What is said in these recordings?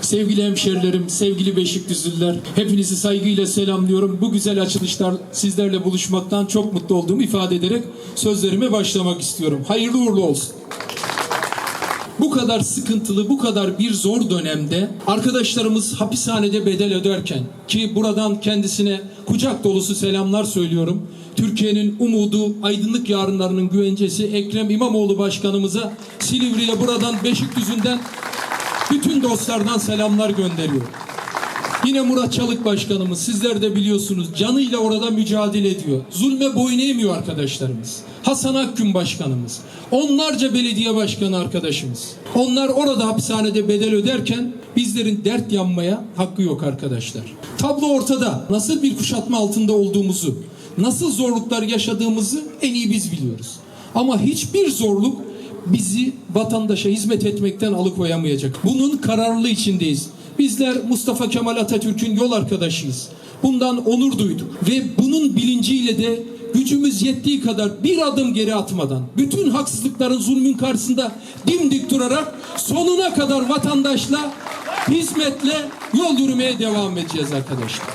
Sevgili hemşerilerim, sevgili Beşikdüzlüler, hepinizi saygıyla selamlıyorum. Bu güzel açılışlar sizlerle buluşmaktan çok mutlu olduğumu ifade ederek sözlerime başlamak istiyorum. Hayırlı uğurlu olsun. Bu kadar sıkıntılı, bu kadar bir zor dönemde arkadaşlarımız hapishanede bedel öderken ki buradan kendisine kucak dolusu selamlar söylüyorum. Türkiye'nin umudu, aydınlık yarınlarının güvencesi Ekrem İmamoğlu Başkanımıza Silivri'ye buradan Beşikdüzü'nden bütün dostlardan selamlar gönderiyorum. Yine Murat Çalık Başkanımız sizler de biliyorsunuz canıyla orada mücadele ediyor. Zulme boyun eğmiyor arkadaşlarımız. Hasan Akgün Başkanımız. Onlarca belediye başkanı arkadaşımız. Onlar orada hapishanede bedel öderken bizlerin dert yanmaya hakkı yok arkadaşlar. Tablo ortada. Nasıl bir kuşatma altında olduğumuzu, nasıl zorluklar yaşadığımızı en iyi biz biliyoruz. Ama hiçbir zorluk bizi vatandaşa hizmet etmekten alıkoyamayacak. Bunun kararlılığı içindeyiz. Bizler Mustafa Kemal Atatürk'ün yol arkadaşıyız. Bundan onur duyduk ve bunun bilinciyle de gücümüz yettiği kadar bir adım geri atmadan bütün haksızlıkların zulmün karşısında dimdik durarak sonuna kadar vatandaşla hizmetle yol yürümeye devam edeceğiz arkadaşlar.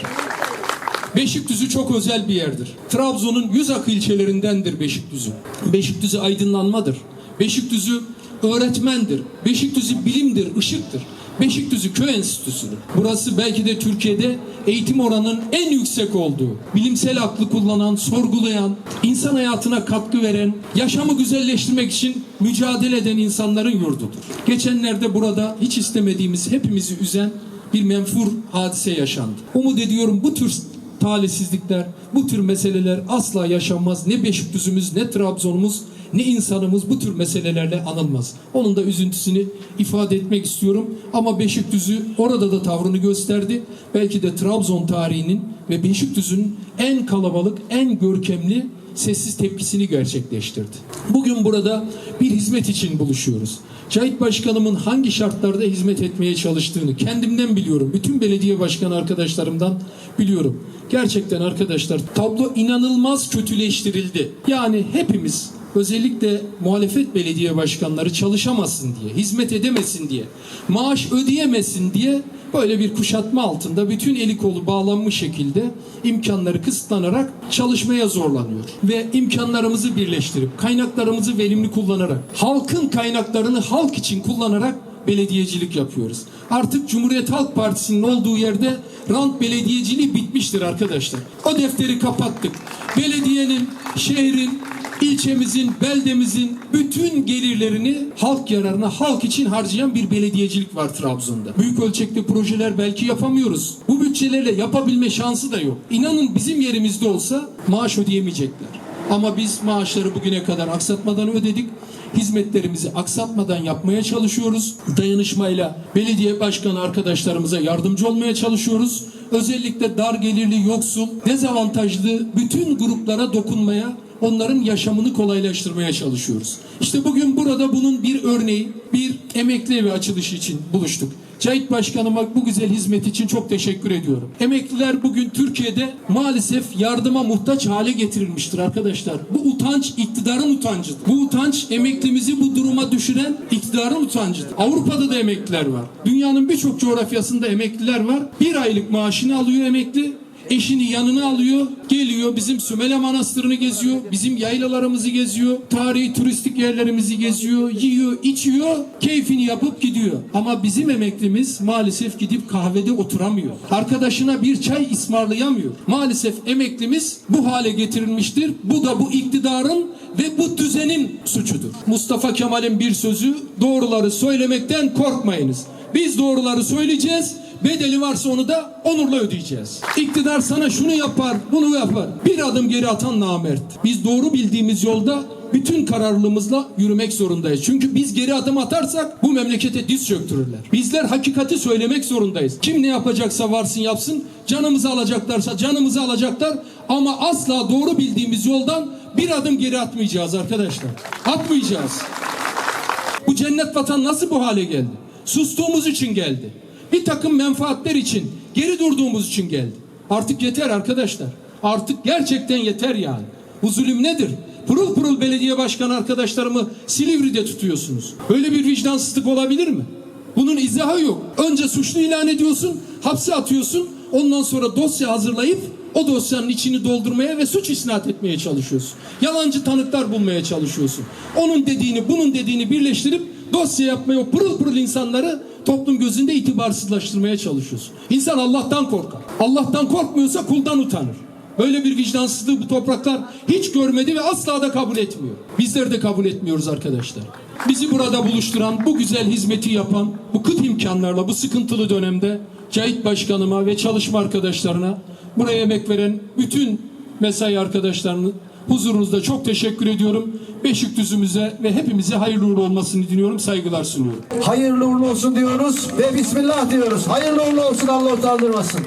Beşikdüzü çok özel bir yerdir. Trabzon'un yüz akı ilçelerindendir Beşikdüzü. Beşikdüzü aydınlanmadır. Beşikdüzü öğretmendir. Beşikdüzü bilimdir, ışıktır. Beşikdüzü köy enstitüsüdür. Burası belki de Türkiye'de eğitim oranının en yüksek olduğu, bilimsel aklı kullanan, sorgulayan, insan hayatına katkı veren, yaşamı güzelleştirmek için mücadele eden insanların yurdudur. Geçenlerde burada hiç istemediğimiz, hepimizi üzen bir menfur hadise yaşandı. Umut ediyorum bu tür talihsizlikler, bu tür meseleler asla yaşanmaz. Ne Beşikdüzümüz, ne Trabzon'umuz, ne insanımız bu tür meselelerle anılmaz. Onun da üzüntüsünü ifade etmek istiyorum. Ama Beşikdüzü orada da tavrını gösterdi. Belki de Trabzon tarihinin ve Beşikdüzü'nün en kalabalık, en görkemli sessiz tepkisini gerçekleştirdi. Bugün burada bir hizmet için buluşuyoruz. Cahit Başkanımın hangi şartlarda hizmet etmeye çalıştığını kendimden biliyorum. Bütün belediye başkanı arkadaşlarımdan biliyorum. Gerçekten arkadaşlar tablo inanılmaz kötüleştirildi. Yani hepimiz özellikle muhalefet belediye başkanları çalışamasın diye, hizmet edemesin diye, maaş ödeyemesin diye böyle bir kuşatma altında bütün eli kolu bağlanmış şekilde imkanları kısıtlanarak çalışmaya zorlanıyor. Ve imkanlarımızı birleştirip, kaynaklarımızı verimli kullanarak, halkın kaynaklarını halk için kullanarak belediyecilik yapıyoruz. Artık Cumhuriyet Halk Partisi'nin olduğu yerde rant belediyeciliği bitmiştir arkadaşlar. O defteri kapattık. Belediyenin, şehrin, ilçemizin, beldemizin bütün gelirlerini halk yararına, halk için harcayan bir belediyecilik var Trabzon'da. Büyük ölçekli projeler belki yapamıyoruz. Bu bütçelerle yapabilme şansı da yok. İnanın bizim yerimizde olsa maaş ödeyemeyecekler. Ama biz maaşları bugüne kadar aksatmadan ödedik. Hizmetlerimizi aksatmadan yapmaya çalışıyoruz. Dayanışmayla belediye başkanı arkadaşlarımıza yardımcı olmaya çalışıyoruz. Özellikle dar gelirli, yoksul, dezavantajlı bütün gruplara dokunmaya onların yaşamını kolaylaştırmaya çalışıyoruz. İşte bugün burada bunun bir örneği, bir emekli evi açılışı için buluştuk. Cahit Başkanıma bu güzel hizmet için çok teşekkür ediyorum. Emekliler bugün Türkiye'de maalesef yardıma muhtaç hale getirilmiştir arkadaşlar. Bu utanç iktidarın utancıdır. Bu utanç emeklimizi bu duruma düşüren iktidarın utancıdır. Avrupa'da da emekliler var. Dünyanın birçok coğrafyasında emekliler var. Bir aylık maaşını alıyor emekli. Eşini yanına alıyor, geliyor bizim Sümele Manastırı'nı geziyor, bizim yaylalarımızı geziyor, tarihi turistik yerlerimizi geziyor, yiyor, içiyor, keyfini yapıp gidiyor. Ama bizim emeklimiz maalesef gidip kahvede oturamıyor. Arkadaşına bir çay ısmarlayamıyor. Maalesef emeklimiz bu hale getirilmiştir. Bu da bu iktidarın ve bu düzenin suçudur. Mustafa Kemal'in bir sözü doğruları söylemekten korkmayınız. Biz doğruları söyleyeceğiz. Bedeli varsa onu da onurla ödeyeceğiz. İktidar sana şunu yapar, bunu yapar. Bir adım geri atan namert. Biz doğru bildiğimiz yolda bütün kararlılığımızla yürümek zorundayız. Çünkü biz geri adım atarsak bu memlekete diz çöktürürler. Bizler hakikati söylemek zorundayız. Kim ne yapacaksa varsın yapsın. Canımızı alacaklarsa canımızı alacaklar. Ama asla doğru bildiğimiz yoldan bir adım geri atmayacağız arkadaşlar. Atmayacağız. Bu cennet vatan nasıl bu hale geldi? Sustuğumuz için geldi. Bir takım menfaatler için geri durduğumuz için geldi. Artık yeter arkadaşlar. Artık gerçekten yeter yani. Bu zulüm nedir? Pırıl pırıl belediye başkanı arkadaşlarımı Silivri'de tutuyorsunuz. Böyle bir vicdansızlık olabilir mi? Bunun izahı yok. Önce suçlu ilan ediyorsun, hapse atıyorsun. Ondan sonra dosya hazırlayıp o dosyanın içini doldurmaya ve suç isnat etmeye çalışıyorsun. Yalancı tanıklar bulmaya çalışıyorsun. Onun dediğini, bunun dediğini birleştirip dosya yapmaya o pırıl pırıl insanları toplum gözünde itibarsızlaştırmaya çalışıyorsun. İnsan Allah'tan korkar. Allah'tan korkmuyorsa kuldan utanır. Böyle bir vicdansızlığı bu topraklar hiç görmedi ve asla da kabul etmiyor. Bizler de kabul etmiyoruz arkadaşlar. Bizi burada buluşturan, bu güzel hizmeti yapan, bu kıt imkanlarla, bu sıkıntılı dönemde Cahit Başkanıma ve çalışma arkadaşlarına, buraya emek veren bütün mesai arkadaşlarının huzurunuzda çok teşekkür ediyorum. Beşikdüzümüze ve hepimize hayırlı uğurlu olmasını diliyorum, saygılar sunuyorum. Hayırlı uğurlu olsun diyoruz ve Bismillah diyoruz. Hayırlı uğurlu olsun Allah utandırmasın.